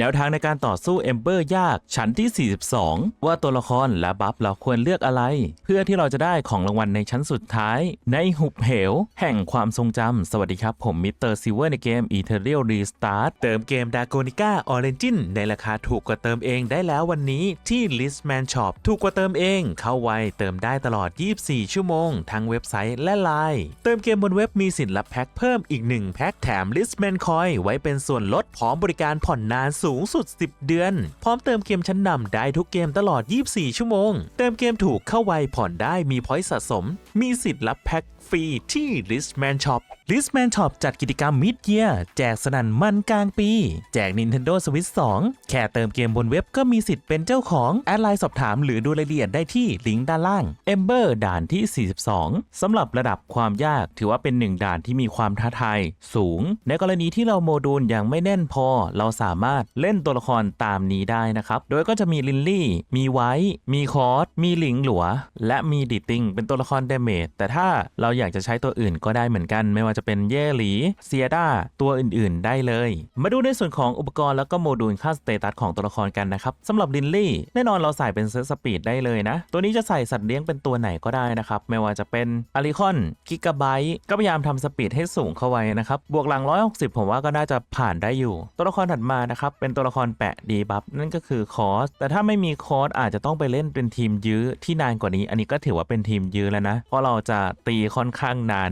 แนวทางในการต่อสู้เอมเบอร์ยาก ชั้นที่ 42 ว่าตัวละครและบัฟเราควรเลือกอะไร เพื่อที่เราจะได้ของรางวัลในชั้นสุดท้าย ในหุบเหว แห่งความทรงจำสวัสดีครับ ผมมิสเตอร์ซิเวอร์ในเกม e t e r i a l Restart เติมเกม d a g o n i c a Origin ในราคาถูกกว่าเติมเองได้แล้ววันนี้ที่ Listman Shop ถูกกว่าเติมเอง เข้าไวเติมได้ตลอด 24 ชั่วโมง ทั้งเว็บไซต์และไลน์เติมเกมบนเว็บมีสิทธิ์รับแพ็คเพิ่มอีก1แพ็คแถม Listman Coin ไว้เป็นส่วนลดพร้อมบริการผ่อนนานสููงสุด 10 เดือน พร้อมเติมเกมชั้นนำได้ทุกเกมตลอด 24 ชั่วโมง เติมเกมถูกเข้าไวผ่อนได้มีพอยต์สะสม มีสิทธิ์รับแพ็คฟรีที่ Listman Shop Listman Shop จัดกิจกรรม Mid Year แจกสนั่นมันกลางปี แจก Nintendo Switch 2 แค่เติมเกมบนเว็บก็มีสิทธิ์เป็นเจ้าของ แอดไลน์สอบถามหรือดูรายละเอียดได้ที่ลิงก์ด้านล่าง Ember ด่านที่ 42สำหรับระดับความยากถือว่าเป็นหนึ่งด่านที่มีความท้าทายสูง ในกรณีที่เราโมดูลยังไม่แน่นพอ เราสามารถเล่นตัวละครตามนี้ได้นะครับ โดยก็จะมีลินลี่ มีไวท์มีคอร์สมีหลิงหลัว และมีดิติงเป็นตัวละครเดเมจแต่ถ้าเราอยากจะใช้ตัวอื่นก็ได้เหมือนกันไม่ว่าจะเป็นเย่หลีเซียดาตัวอื่นๆ ได้เลย มาดูในส่วนของอุปกรณ์แล้วก็โมดูลค่าสเตตัสของตัวละครกันนะครับสำหรับลินลี่ แน่นอนเราใส่เป็นเซตสปีดได้เลยนะ ตัวนี้จะใส่สัตว์เลี้ยงเป็นตัวไหนก็ได้นะครับ ไม่ว่าจะเป็นอาริคอนกิกะไบต์ก็พยายามทำสปีดให้สูงเข้าไว้นะครับ บวกหลัง 160 ผมว่าก็น่าจะผ่านได้อยู่ ตัวละครถัดมานะครับ เป็นตัวละครแปะดีบัฟนั่นก็คือคอส แต่ถ้าไม่มีคอสอาจจะต้องไปเล่นเป็นทีมยื้อที่นานกว่านี้ อันนี้ก็ถือว่าเป็นทีมยื้อแล้วนะ เพราะเราจะตีค่อนข้างนาน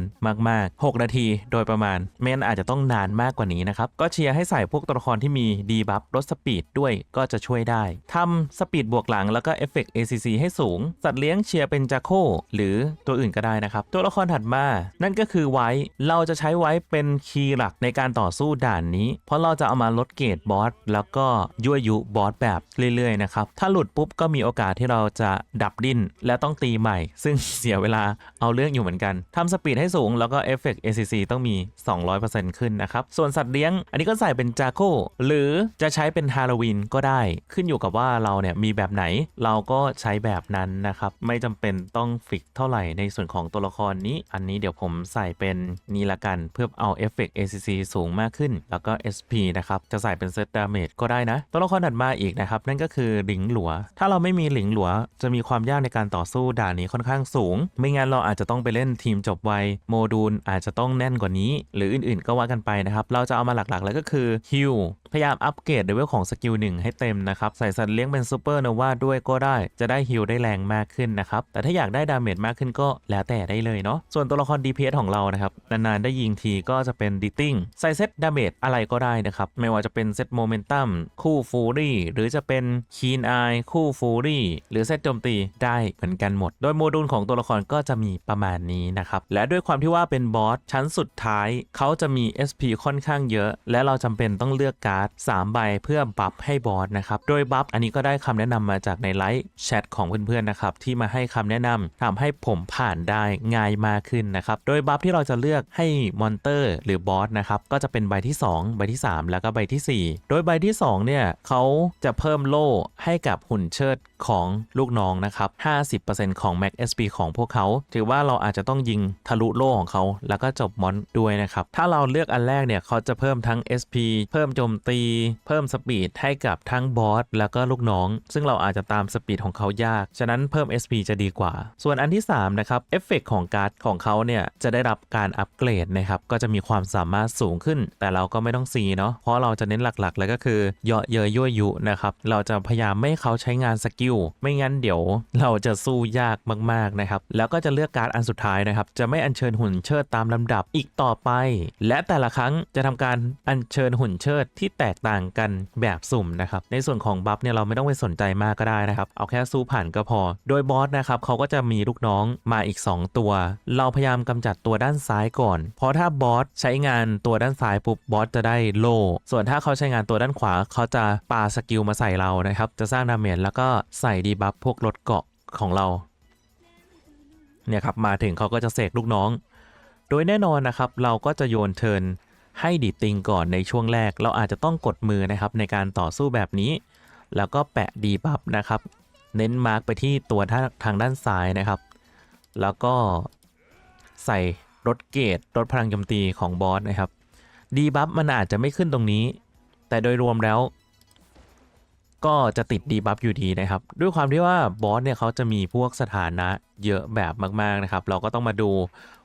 มากๆ 6 นาทีโดยประมาณเมนอาจจะต้องนานมากกว่านี้นะครับ ก็เชียร์ให้ใส่พวกตัวละครที่มีดีบัฟลดสปีดด้วยก็จะช่วยได้ทำสปีดบวกหลังแล้วก็เอฟเฟกต์ ACC ให้สูง สัตว์เลี้ยงเชียร์เป็นจาโคหรือตัวอื่นก็ได้นะครับ ตัวละครถัดมา นั่นก็คือไว้ เราจะใช้ไว้เป็นคีย์หลักในการต่อสู้ด่านนี้ เพราะเราจะเอามาลดเกรดบอสแล้วก็ยั่วยุบอสแบบเรื่อยๆนะครับถ้าหลุดปุ๊บก็มีโอกาสที่เราจะดับดิ้นและต้องตีใหม่ ซึ่งเสียเวลาเอาเรื่องอยู่เหมือนกันทำสปีดให้สูงแล้วก็เอฟเฟกต์ ACC ต้องมี 200%ขึ้นนะครับ ส่วนสัตว์เลี้ยง อันนี้ก็ใส่เป็นจาโคหรือจะใช้เป็นฮาโลวีนก็ได้ ขึ้นอยู่กับว่าเราเนี่ยมีแบบไหนเราก็ใช้แบบนั้นนะครับ ไม่จำเป็นต้องฟิกเท่าไหร่ในส่วนของตัวละครนี้ อันนี้เดี๋ยวผมใส่เป็นนี้ละกันเพื่อเอาเอฟเฟกต์ ACC สูงมากขึ้น แล้วก็ SP นะครับ จะใส่เป็นเซตดาเมจก็ได้นะ ตัวละครถัดมาอีกนะครับ นั่นก็คือหลิงหลัว ถ้าเราไม่มีหลิงหลัว จะมีความยากในการต่อสู้ด่านนี้ค่อนข้างสูง ไม่งั้นเราอาจจะต้องไปเล่นทีมจบไวโมดูลอาจจะต้องแน่นกว่านี้ หรืออื่นๆก็ว่ากันไปนะครับ เราจะเอามาหลักๆ แล้วก็คือฮิลพยายามอัปเกรดเลเวลของสกิลหนึ่งให้เต็มนะครับ ใส่สัตว์เลี้ยงเป็นซูเปอร์โนวาด้วยก็ได้ จะได้ฮิลได้แรงมากขึ้นนะครับ แต่ถ้าอยากได้ดาเมจมากขึ้นก็แล้วแต่ได้เลยเนาะส่วนตัวละคร DPS ของเรานะครับ นานๆ ได้ยิงทีก็จะเป็นดิตติ้งใส่เซตดาเมจอะไรก็ได้นะครับ ไม่ว่าจะเป็นเซตโมเมนตัมคู่ฟูรี่หรือจะเป็นคีนไอคู่ฟูรี่หรือเซตโจมตีได้เหมือนกันหมด โดยโมดูลของตัวละครก็จะมีประมาณนี้นะครับและด้วยความที่ว่าเป็นบอสชั้นสุดท้ายเขาจะมี SP ค่อนข้างเยอะ และเราจำเป็นต้องเลือกการด 3 ใบเพื่อบัฟให้บอสนะครับ โดยบัฟอันนี้ก็ได้คำแนะนำมาจากในไลฟ์แชทของเพื่อนๆนะครับที่มาให้คำแนะนำทำให้ผมผ่านได้ง่ายมากขึ้นนะครับ โดยบัฟที่เราจะเลือกให้มอนเตอร์หรือบอสนะครับก็จะเป็นใบที่ 2 ใบที่ 3 แล้วก็ใบที่ 4 โดยใบที่ 2 เนี่ยเขาจะเพิ่มโล่ให้กับหุ่นเชิดของลูกน้องนะครับ 50%ของ Max SP ของพวกเขา ถือว่าเราอาจจะต้องยิงทะลุโล่ของเขา แล้วก็จบมอนด้วยนะครับ ถ้าเราเลือกอันแรกเนี่ยเขาจะเพิ่มทั้ง SP เพิ่มโจมตีเพิ่มสปีดให้กับทั้งบอสแล้วก็ลูกน้อง ซึ่งเราอาจจะตามสปีดของเขายาก ฉะนั้นเพิ่ม SP จะดีกว่า ส่วนอันที่ 3 นะครับ เอฟเฟกของการ์ดของเขาเนี่ย จะได้รับการอัปเกรดนะครับ ก็จะมีความสามารถสูงขึ้น แต่เราก็ไม่ต้องซีเนาะเพราะเราจะเน้นหลักๆเลยก็คือเยาะเยยยั่วยุนะครับเราจะพยายามไม่ให้เขาใช้งานสกิลไม่งั้นเดี๋ยวเราจะสู้ยากมากๆนะครับแล้วก็จะเลือกการ์ดอันสุดท้ายนะครับจะไม่อัญเชิญหุ่นเชิดตามลำดับอีกต่อไป และแต่ละครั้งจะทำการอัญเชิญหุ่นเชิดที่แตกต่างกันแบบสุ่มนะครับ ในส่วนของบัฟเนี่ยเราไม่ต้องไปสนใจมากก็ได้นะครับ เอาแค่สู้ผ่านก็พอ โดยบอสนะครับเขาก็จะมีลูกน้องมาอีก 2 ตัว เราพยายามกำจัดตัวด้านซ้ายก่อน เพราะถ้าบอสใช้งานตัวด้านซ้ายปุ๊บบอสจะได้โล ส่วนถ้าเขาใช้งานตัวด้านขวาเขาจะปาสกิลมาใส่เรานะครับ จะสร้างดาเมจแล้วก็ใส่ดีบัฟพวกลดเกาะของเรา เนี่ยครับมาถึงเขาก็จะเสกลูกน้อง โดยแน่นอนนะครับ เราก็จะโยนเทิร์น ให้ดีดติงก่อนในช่วงแรก เราอาจจะต้องกดมือนะครับในการต่อสู้แบบนี้ แล้วก็แปะดีบัฟนะครับ เน้นมาร์กไปที่ตัวทางด้านซ้ายนะครับ แล้วก็ใส่ลดเกตลดพลังโจมตีของบอสนะครับดีบัฟมันอาจจะไม่ขึ้นตรงนี้ แต่โดยรวมแล้ว ก็จะติดดีบัฟอยู่ดีนะครับ ด้วยความที่ว่าบอสเนี่ยเขาจะมีพวกสถานะเยอะแบบมากๆนะครับ เราก็ต้องมาดู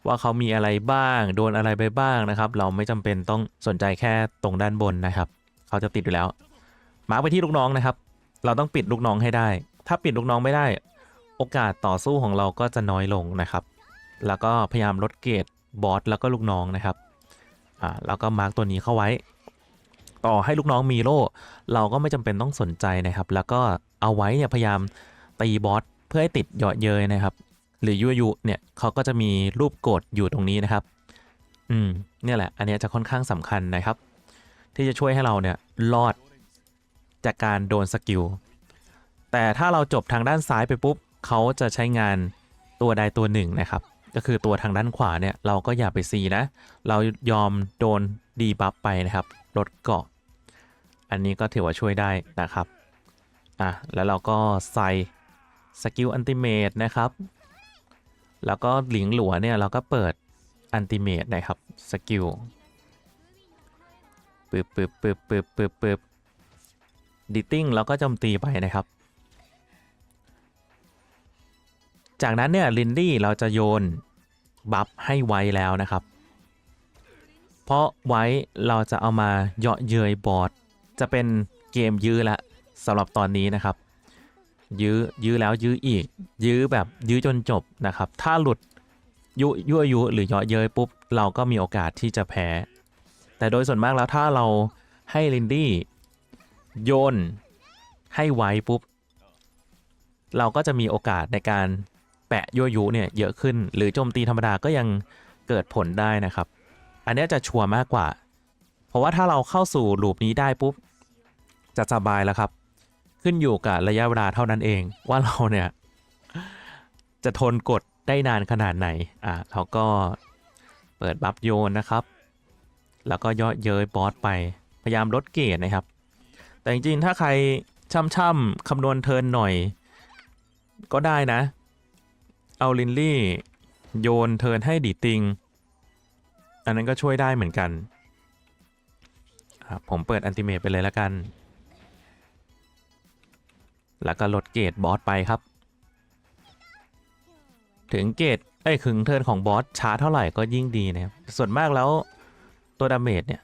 ว่าเขามีอะไรบ้าง โดนอะไรไปบ้างนะครับ เราไม่จำเป็นต้องสนใจแค่ตรงด้านบนนะครับ เขาจะติดอยู่แล้ว มาร์กไปที่ลูกน้องนะครับ เราต้องปิดลูกน้องให้ได้ ถ้าปิดลูกน้องไม่ได้ โอกาสต่อสู้ของเราก็จะน้อยลงนะครับ แล้วก็พยายามลดเกรดบอสแล้วก็ลูกน้องนะครับอ่าแล้วก็มาร์กตัวนี้เข้าไว้ ต่อให้ลูกน้องมีโล่เราก็ไม่จำเป็นต้องสนใจนะครับ แล้วก็เอาไว้เนี่ยพยายามตีบอสเพื่อให้ติดเหยาะเย้ยนะครับ หรือยุยุเนี่ยเขาก็จะมีรูปโกรธอยู่ตรงนี้นะครับ อืมเนี่ยแหละ อันนี้จะค่อนข้างสำคัญนะครับ ที่จะช่วยให้เราเนี่ยรอดจากการโดนสกิลแต่ถ้าเราจบทางด้านซ้ายไปปุ๊บเขาจะใช้งานตัวใดตัวหนึ่งนะครับ ก็คือตัวทางด้านขวาเนี่ยเราก็อย่าไปซีนะ เรายอมโดนดีบัฟไปนะครับลดเกาะ อันนี้ก็ถือว่าช่วยได้นะครับ อะ แล้วเราก็ใส่สกิลอันติเมตนะครับ แล้วก็หลิงหลัวเนี่ยเราก็เปิดอันติเมตนะครับสกิลปึ๊บปึ๊บปึ๊บปึ๊บปึ๊บปึ๊บดิติ้งเราก็โจมตีไปนะครับ จากนั้นเนี่ยลินดี้เราจะโยนบัฟให้ไว้แล้วนะครับ เพราะไว้เราจะเอามาเยาะเยยบอร์ด จะเป็นเกมยื้อละสำหรับตอนนี้นะครับ ยื้อยื้อแล้วยื้ออีก ยื้อแบบยื้อจนจบนะครับ ถ้าหลุดยุยั่วยุหรือเยาะเย้ยปุ๊บ เราก็มีโอกาสที่จะแพ้ แต่โดยส่วนมากแล้วถ้าเราให้ลินดี้โยนให้ไว้ปุ๊บ เราก็จะมีโอกาสในการแปะยั่วยุเนี่ยเยอะขึ้น หรือโจมตีธรรมดาก็ยังเกิดผลได้นะครับ อันนี้จะชัวร์มากกว่า เพราะว่าถ้าเราเข้าสู่ลูปนี้ได้ปุ๊บ จะสบายแล้วครับ ขึ้นอยู่กับระยะเวลาเท่านั้นเอง ว่าเราเนี่ย จะทนกดได้นานขนาดไหนอะเราก็เปิดบัฟโยนนะครับ แล้วก็ย่อเย้ยบอสไปพยายามลดเกรดนะครับ แต่จริงๆถ้าใครช่ำๆคำนวณเทินหน่อย ก็ได้นะ เอาลินลี่ โยนเทินให้ดีติง อันนั้นก็ช่วยได้เหมือนกัน ผมเปิดอันติเมตไปเลยแล้วกัน แล้วก็ลดเกรดบอสไปครับ ถึงเกรดไอ้ยถึงเทินของบอสช้าเท่าไหร่ก็ยิ่งดีนะครับ ส่วนมากแล้วตัวดาเมจเนี่ย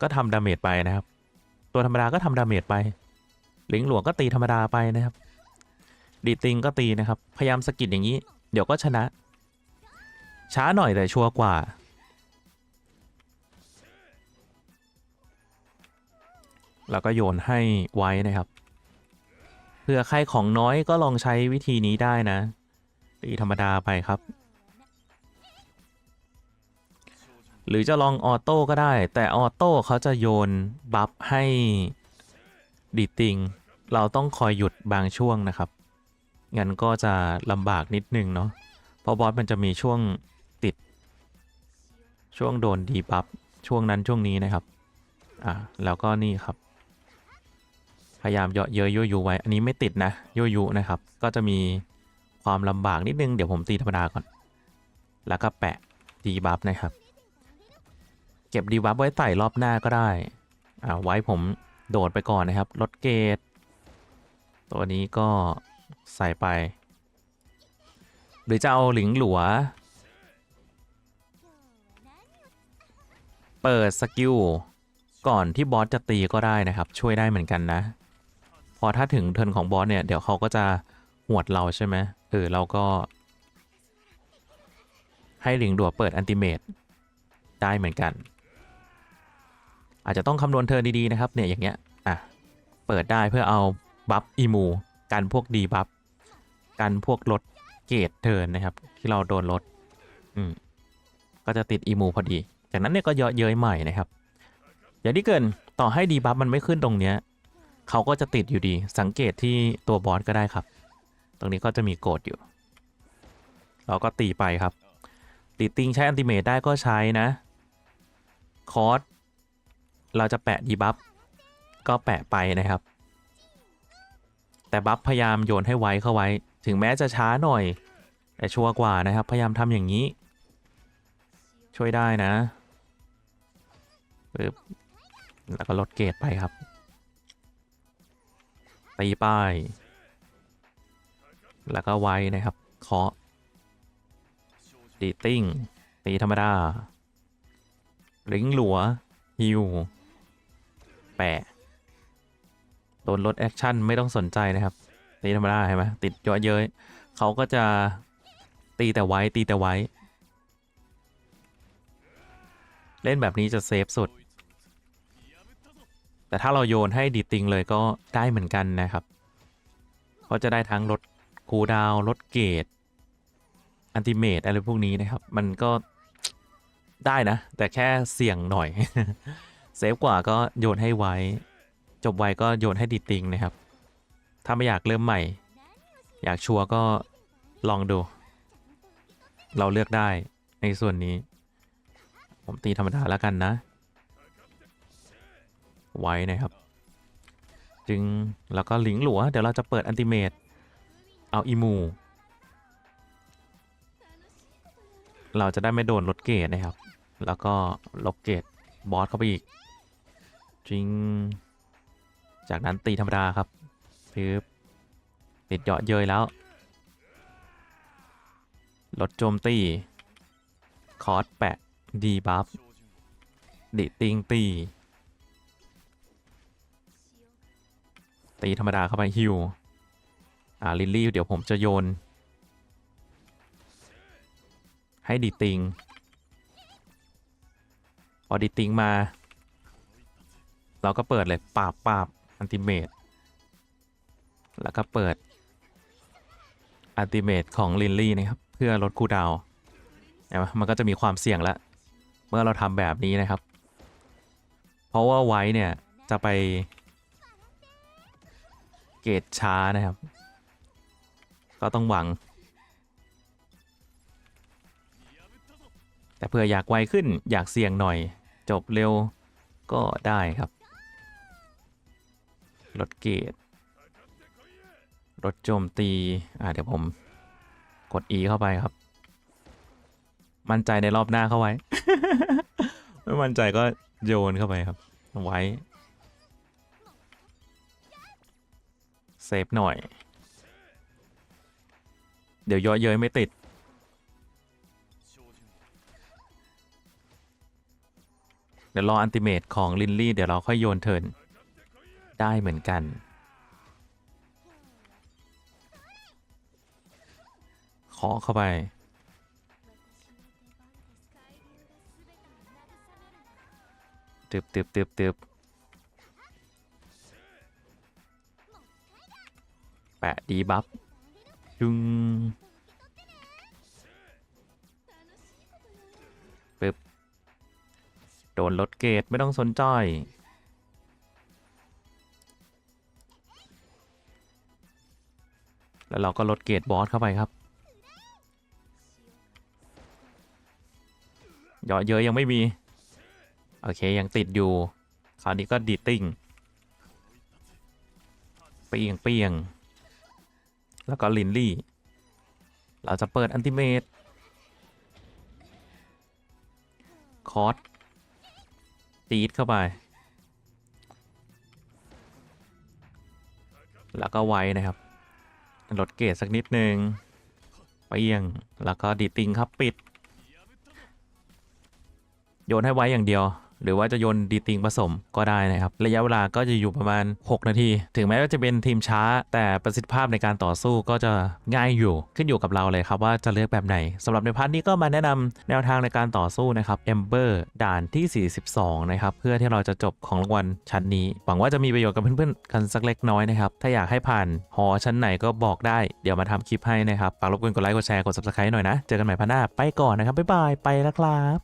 ก็ทำดาเมจไปนะครับ ตัวธรรมดาก็ทำดาเมจไป หลิงหลวงก็ตีธรรมดาไปนะครับ ดีติงก็ตีนะครับ พยายามสกิดอย่างนี้ เดี๋ยวก็ชนะ ช้าหน่อยแต่ชัวร์กว่า แล้วก็โยนให้ไว้นะครับเผื่อใครของน้อยก็ลองใช้วิธีนี้ได้นะตีธรรมดาไปครับ หรือจะลองออโต้ก็ได้ แต่ออโต้เขาจะโยนบัฟให้ดีติง เราต้องคอยหยุดบางช่วงนะครับ งั้นก็จะลำบากนิดนึงเนาะเพราะบอสมันจะมีช่วงติด ช่วงโดนดีบัฟช่วงนั้นช่วงนี้นะครับ อะแล้วก็นี่ครับ พยายามเยาะเย้ยยั่วยุไว้ อันนี้ไม่ติดนะยั่วยุนะครับ ก็จะมีความลำบากนิดนึง เดี๋ยวผมตีธรรมดาก่อน แล้วก็แปะดีบัฟนะครับ เก็บดีบัฟไว้ใส่รอบหน้าก็ได้ อ่าไว้ผมโดดไปก่อนนะครับ ลดเกรดตัวนี้ก็ใส่ไป หรือจะเอาหลิงหลัว เปิดสกิลก่อนที่บอสจะตีก็ได้นะครับ ช่วยได้เหมือนกันนะ พอถ้าถึงเทิร์นของบอสเนี่ย เดี๋ยวเขาก็จะหวดเราใช่ไหมเออเราก็ ให้หลิงดัวเปิดอันติเมตได้เหมือนกัน อาจจะต้องคำนวณเทิร์นดี ๆ นะครับ เนี่ยอย่างเงี้ยอะเปิดได้เพื่อเอาบัฟอีมูกันพวกดีบัฟกันพวกลดเกรดเทิร์นนะครับ ที่เราโดนลดอืมก็จะติดอีมูพอดี จากนั้นเนี่ยก็เยอะเย้ยใหม่นะครับ อย่างที่เกินต่อให้ดีบัฟมันไม่ขึ้นตรงเนี้ย เขาก็จะติดอยู่ดี สังเกตที่ตัวบอสก็ได้ครับ ตรงนี้ก็จะมีโกดอยู่ เราก็ตีไปครับ ตีติงใช้อันติเมตได้ก็ใช้นะ คอร์สเราจะแปะดีบัฟก็แปะไปนะครับ แต่บัฟพยายามโยนให้ไวเข้าไว้ ถึงแม้จะช้าหน่อย แต่ชัวร์กว่านะครับ พยายามทำอย่างนี้ ช่วยได้นะปึ๊บแล้วก็ลดเกรดไปครับ ตีป้าย แล้วก็ไว้นะครับเคาะดีติ้ง ตีธรรมดาลิงหลัวฮิวแปะโดนลดแอคชั่นไม่ต้องสนใจนะครับ ตีธรรมดาเห็นไหมติดเยอะเย้ยเขาก็จะตีแต่ไว้ตีแต่ไว้ เล่นแบบนี้จะเซฟสุด แต่ถ้าเราโยนให้ดีติงเลยก็ได้เหมือนกันนะครับเพราะจะได้ทั้งลดคูดาวลดเกรดอันติเมตอะไรพวกนี้นะครับ มันก็ได้นะ แต่แค่เสี่ยงหน่อย เซฟกว่าก็โยนให้ไว้ จบไวก็โยนให้ดีติงนะครับ ถ้าไม่อยากเริ่มใหม่ อยากชัวร์ก็ลองดู เราเลือกได้ในส่วนนี้ ผมตีธรรมดาแล้วกันนะ ไว้นะครับ จึงแล้วก็หลิงหลัว เดี๋ยวเราจะเปิดอันติเมตเอาอีมู เราจะได้ไม่โดนลดเกรดนะครับ แล้วก็ลบเกรดบอสเข้าไปอีกจริง จากนั้นตีธรรมดาครับปึ๊บติดเหยาะเยยแล้ว ลดโจมตี คอร์สแปะ ดีบัฟดิติงตี ตีธรรมดาเข้าไปฮิวอ่าลิลลี่เดี๋ยวผมจะโยน ให้ดีติงพอดีติงมา เราก็เปิดเลยปราบปราบอันติเมตแล้วก็เปิดอันติเมตของลินลี่นะครับ เพื่อลดคูดาวน์เห็นไหมมันก็จะมีความเสี่ยงละเมื่อเราทำแบบนี้นะครับ เพราะว่าไว้เนี่ยจะไป เกตช้านะครับ ก็ต้องหวัง แต่เพื่ออยากไวขึ้นอยากเสี่ยงหน่อย จบเร็วก็ได้ครับ ลดเกตลดโจมตี อ่าเดี๋ยวผมกด E เข้าไปครับ มั่นใจในรอบหน้าเข้าไว้ ไม่มั่นใจก็โยนเข้าไปครับ ไว้ เซฟหน่อย เดี๋ยวย่อเย้ยไม่ติด เดี๋ยวรออันติเมตของลินลี่ เดี๋ยวเราค่อยโยนเทิร์นได้เหมือนกัน ขอเข้าไปตึบตึบตึบตึบ แปะดีบัฟจุงปึ๊บ โดนลดเกรดไม่ต้องสนใจแล้วเราก็ลดเกรดบอสเข้าไปครับเยอะเยอะยังไม่มี โอเคยังติดอยู่ คราวนี้ก็ดีติ้งเปียงเปียง แล้วก็ลินลี่ เราจะเปิดอันติเมตคอร์สตีดเข้าไป แล้วก็ไว้นะครับ ลดเกรดสักนิดนึงเปียง แล้วก็ดีติงครับปิด โยนให้ไว้อย่างเดียว หรือว่าจะโยนดีติงผสมก็ได้นะครับ ระยะเวลาก็จะอยู่ประมาณ 6 นาที ถึงแม้ว่าจะเป็นทีมช้า แต่ประสิทธิภาพในการต่อสู้ก็จะง่ายอยู่ขึ้นอยู่กับเราเลยครับว่าจะเลือกแบบไหนสำหรับในพาร์ทนี้ก็มาแนะนำแนวทางในการต่อสู้นะครับ Ember ด่านที่ 42 นะครับ เพื่อที่เราจะจบของรางวัลชั้นนี้ หวังว่าจะมีประโยชน์กับเพื่อนๆกันสักเล็กน้อยนะครับถ้าอยากให้ผ่านหอชั้นไหนก็บอกได้เดี๋ยวมาทำคลิปให้นะครับฝากรบกวนกดไลค์กดแชร์กด subscribe หน่อยนะเจอกันใหม่พาร์ทหน้าไปก่อนนะครับบ๊ายบายไปแล้วครับ